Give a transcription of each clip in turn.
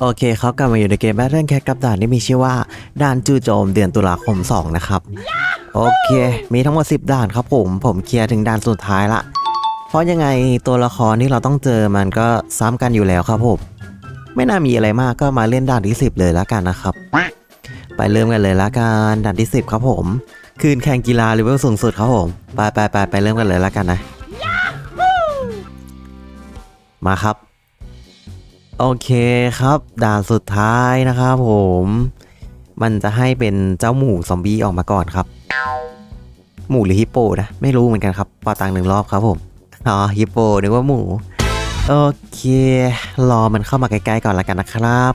โอเคเขากลับมาอยู่ในเกม Battle Cat กับด่านที่มีชื่อว่าด่านจู่โจมเดือนตุลาคม 2 นะครับ โอเค มีทั้งหมด 10 ด่านครับผม ผมเคลียร์ถึงด่านสุดท้ายละ เพราะยังไงตัวละครที่เราต้องเจอมันก็ซ้ำกันอยู่แล้วครับผม ไม่น่ามีอะไรมากก็มาเล่นด่านที่ 10 เลยแล้วกันนะครับ ไปเริ่มกันเลยละกันด่านที่ 10 ครับผม คืนแข่งกีฬาเลเวลสูงสุดครับผม ไปไปไปไปเริ่มกันเลยละกันนะ มาครับ โอเคครับ ด่านสุดท้ายนะครับผม มันจะให้เป็นเจ้าหมูซอมบี้ออกมาก่อนครับ หมูหรือฮิปโปนะ ไม่รู้เหมือนกันครับปาตังหนึ่งรอบครับผม อ๋อ ฮิปโปนึกว่าหมู โอเค รอมันเข้ามาใกล้ๆก่อนละกันนะครับ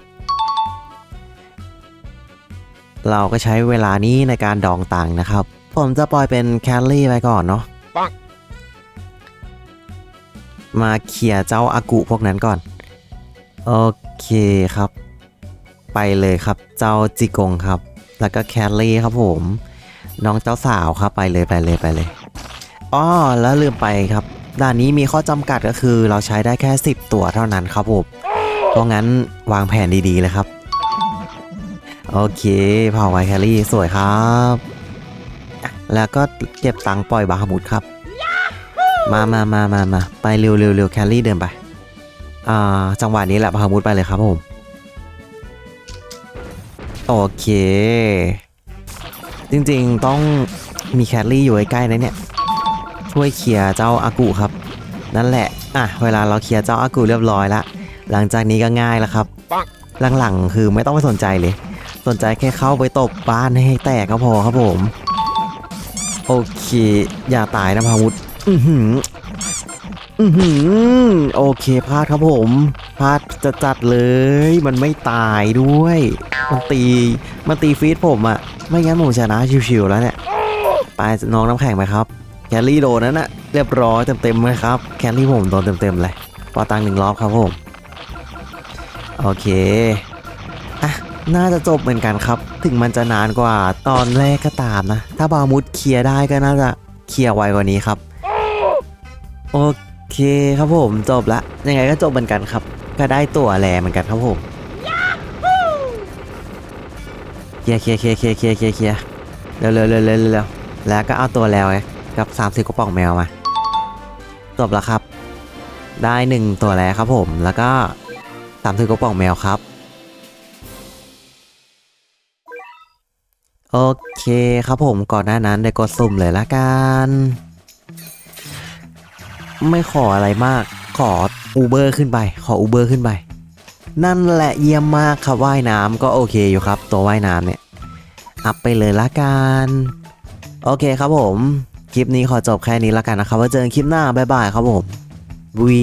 เราก็ใช้เวลานี้ในการดองตังค์นะครับ ผมจะปล่อยเป็นแคลรี่ไปก่อนเนาะปังมาเคลียร์เจ้าอากุพวกนั้นก่อน โอเคครับ ไปเลยครับเจ้าจิกงครับ แล้วก็แคลรี่ครับผม น้องเจ้าสาวครับไปเลยไปเลยไปเลยอ้อแล้วลืมไปครับ ด่านนี้มีข้อจำกัดก็คือเราใช้ได้แค่ 10 ตัวเท่านั้นครับผมเพราะงั้นวางแผนดีๆเลยครับ โอเคเผาไวแคลรี่สวยครับ แล้วก็เก็บตังค์ปล่อยบาฮามุดครับ มามามามามาไปเร็วเร็วเร็วแคลรี่เดินไป จังหวะนี้แหละบาฮามุดไปเลยครับผม โอเค จริงๆต้องมีแคลรี่อยู่ใกล้ๆนะเนี่ย ช่วยเคลียร์เจ้าอากุครับ นั่นแหละ อะ เวลาเราเคลียร์เจ้าอากุเรียบร้อยละหลังจากนี้ก็ง่ายแล้วครับ หลังๆ คือไม่ต้องไปสนใจเลย สนใจแค่เข้าไปตบบ้านให้แตกก็พอครับผม โอเค อย่าตายนะพาวุธ อือหือโอเคพลาดครับผมพลาดจะจัดเลยมันไม่ตายด้วย มันตีมันตีฟีดผมอะไม่งั้นผมชนะชิวๆแล้วเนี่ยไปน้องน้ำแข็งไปครับแคลรี่โดนนั้นอะเรียบร้อยเต็มๆเลยครับแคลรี่ผมโดนเต็มๆเลยปอตังหนึ่งรอบครับผมโอเคอะน่าจะจบเหมือนกันครับ ถึงมันจะนานกว่าตอนแรกก็ตามนะ ถ้าบามุดเคลียร์ได้ก็น่าจะเคลียร์ไวกว่านี้ครับ โอเค เคครับผมจบละยังไงก็จบเหมือนกันครับ ก็ได้ตัวแลเหมือนกันครับผมเคลียร์เคลียร์เคลียร์เคลียร์เคลียร์เคลียร์เคลียร์เร็วเร็วเร็วเร็วเร็วแล้วก็เอาตัวแล้วไงกับ30กระป๋องแมวมาจบแล้วครับ ได้หนึ่งตัวแล้วครับผมแล้วก็ตามถือกระป๋องแมวครับโอเคครับผมก่อนหน้านั้นได้กดสุ่มเลยละกัน ไม่ขออะไรมาก ขออูเบอร์ขึ้นไป ขออูเบอร์ขึ้นไป นั่นแหละเยี่ยมมากครับว่ายน้ำก็โอเคอยู่ครับ ตัวว่ายน้ำเนี่ย อัพไปเลยละกัน โอเคครับผม คลิปนี้ขอจบแค่นี้ละกันนะครับไว้เจอกันคลิปหน้าบ๊ายบายครับผมบุย